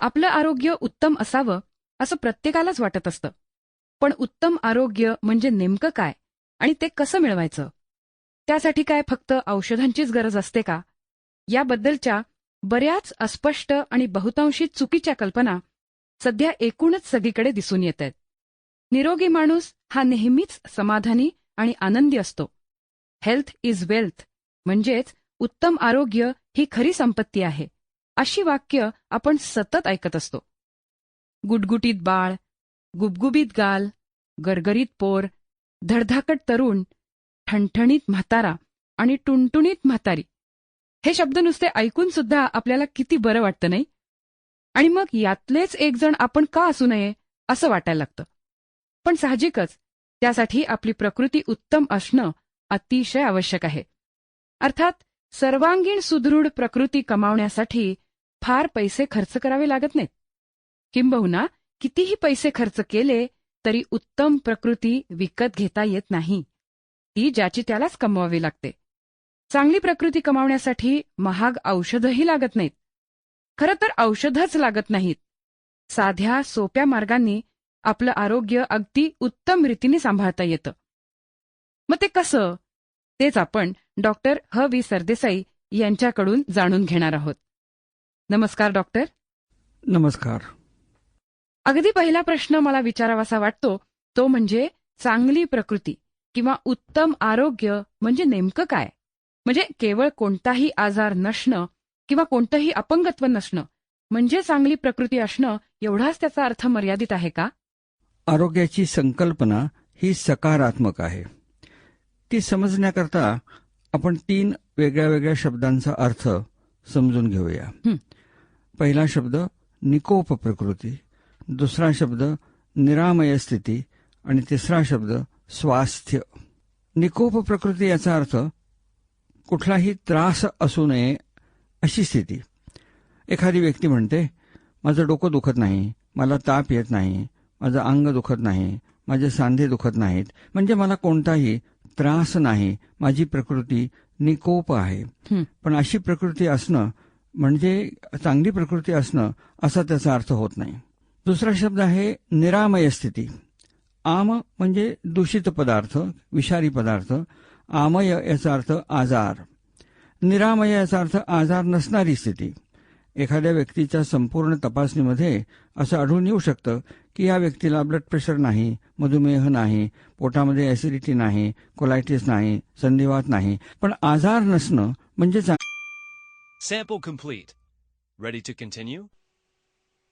आपलं आरोग्य उत्तम असावं असं प्रत्येकालाच वाटत असतं. पण उत्तम आरोग्य म्हणजे नेमकं काय आणि ते कसं मिळवायचं? त्यासाठी काय फक्त औषधांचीच गरज असते का? याबद्दलच्या बऱ्याच अस्पष्ट आणि बहुतांशी चुकीच्या कल्पना सध्या एकूणच सगळीकडे दिसून येत आहेत निरोगी माणूस हा नेहमीच समाधानी आणि आनंदी असतो. हेल्थ इज वेल्थ म्हणजेच उत्तम आरोग्य ही खरी संपत्ती आहे. अशी वाक्य आपण सतत ऐकत असतो. गुटगुटीत बाळ गुबगुबीत गाल गरगरीत पोर धडधाकट तरुण ठणठणीत म्हातारा आणि टुणटुणीत म्हातारी. हे शब्द नुसते ऐकून सुद्धा आपल्याला किती बरं वाटतं नाही? आणि मग यातलेच एक जण आपण का असू नये असं वाटायला लागतं. पण साहजिकच त्यासाठी आपली प्रकृती उत्तम असणं अतिशय आवश्यक आहे. अर्थात सर्वांगीण सुदृढ प्रकृती कमावण्यासाठी फार पैसे खर्च करावे लागत नाहीत. किंबहुना कितीही पैसे खर्च केले तरी उत्तम प्रकृती विकत घेता येत नाही. ती ज्याची त्यालाच कमवावी लागते. चांगली प्रकृती कमावण्यासाठी महाग औषधही लागत नाहीत. खरं तर औषधच लागत नाहीत. साध्या सोप्या मार्गांनी आपलं आरोग्य अगदी उत्तम रीतीने सांभाळता येतं. मग ते कसं? तेच आपण डॉक्टर ह. व्ही सरदेसाई यांच्याकडून जाणून घेणार आहोत. नमस्कार डॉक्टर. नमस्कार. अगदी पहिला प्रश्न मला विचारावासा वाटतो तो म्हणजे चांगली प्रकृती किंवा उत्तम आरोग्य म्हणजे नेमकं काय? म्हणजे केवळ कोणताही आजार नसणं किंवा कोणतंही अपंगत्व नसणं म्हणजे चांगली प्रकृती असणं एवढाच त्याचा अर्थ मर्यादित आहे का? आरोग्याची संकल्पना ही सकारात्मक आहे. ती समजण्याकरता आपण तीन वेगळ्या वेगळ्या शब्दांचा अर्थ समजून घेऊया. पहिला शब्द निकोप प्रकृती दुसरा शब्द निरामय स्थिती आणि तिसरा शब्द स्वास्थ्य. निकोप प्रकृती याचा अर्थ कुठलाही त्रास असू नये अशी स्थिती. एखादी व्यक्ती म्हणते माझं डोकं दुखत नाही मला ताप येत नाही माझं अंग दुखत नाही माझे सांधे दुखत नाहीत म्हणजे मला कोणताही त्रास नाही माझी प्रकृती निकोप आहे. पण अशी प्रकृती असणं म्हणजे चांगली प्रकृती असणं असा त्याचा अर्थ होत नाही. दुसरा शब्द आहे निरामय स्थिती. आम म्हणजे दूषित पदार्थ विषारी पदार्थ. आमय याचा अर्थ आजार. निरामय याचा अर्थ आजार नसणारी स्थिती. एखाद्या व्यक्तीच्या संपूर्ण तपासणीमध्ये असं आढळून येऊ शकतं की या व्यक्तीला ब्लड प्रेशर नाही मधुमेह नाही पोटामध्ये ऍसिडिटी नाही कोलायटिस नाही संधिवात नाही पण आजार नसणं म्हणजे चा- Sample complete. Ready to continue?